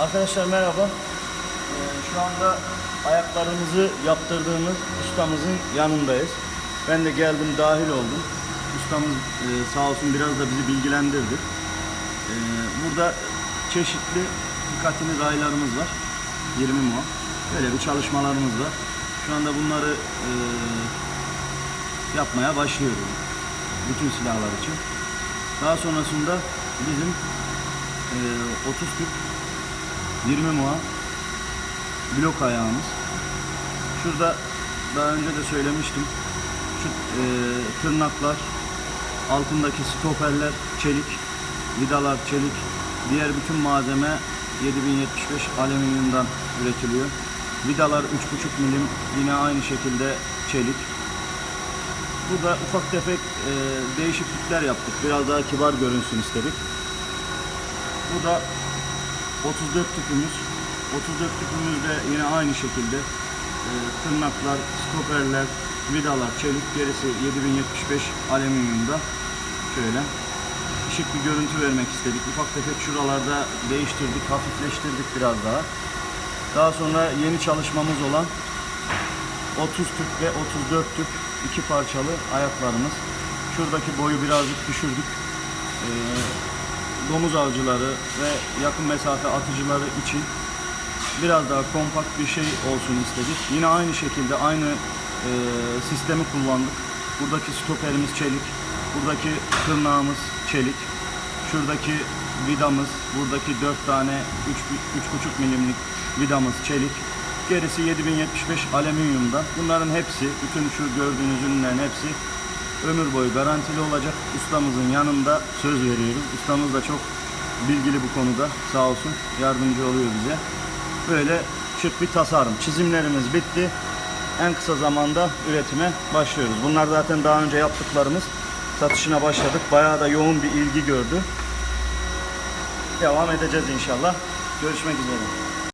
Arkadaşlar merhaba. Ee, şu anda ayaklarımızı yaptırdığımız ustamızın yanındayız. Ben de geldim dahil oldum. Ustamız e, sağ olsun biraz da bizi bilgilendirdi. Ee, burada çeşitli dikkatini raylarımız var. 20 muha. Böyle bir çalışmalarımız var. Şu anda bunları e, yapmaya başlıyoruz. Bütün silahlar için. Daha sonrasında bizim e, 30 küp 20 muha blok ayağımız. Şurada daha önce de söylemiştim. Şu e, tırnaklar, altındaki stoperler çelik, vidalar çelik, diğer bütün malzeme 7075 alüminyumdan üretiliyor. Vidalar 3,5 milim yine aynı şekilde çelik. Burada ufak tefek e, değişiklikler yaptık. Biraz daha kibar görünsün istedik. Bu da 34 tüpümüz. 34 tüpümüz de yine aynı şekilde e, tırnaklar, stoperler, vidalar, çelik gerisi 7075 alüminyumda. Şöyle şık bir görüntü vermek istedik. Ufak tefek şuralarda değiştirdik, hafifleştirdik biraz daha. Daha sonra yeni çalışmamız olan 30 tüp ve 34 tüp iki parçalı ayaklarımız. Şuradaki boyu birazcık düşürdük. Ee, domuz avcıları ve yakın mesafe atıcıları için biraz daha kompakt bir şey olsun istedik. Yine aynı şekilde aynı e, sistemi kullandık. Buradaki stoperimiz çelik, buradaki tırnağımız çelik, şuradaki vidamız, buradaki 4 tane 3,5 milimlik vidamız çelik. Gerisi 7075 alüminyumda. Bunların hepsi, bütün şu gördüğünüz ürünlerin hepsi ömür boyu garantili olacak. Ustamızın yanında söz veriyoruz. Ustamız da çok bilgili bu konuda sağ olsun yardımcı oluyor bize. Böyle şık bir tasarım. Çizimlerimiz bitti. En kısa zamanda üretime başlıyoruz. Bunlar zaten daha önce yaptıklarımız. Satışına başladık. Bayağı da yoğun bir ilgi gördü. Devam edeceğiz inşallah. Görüşmek üzere.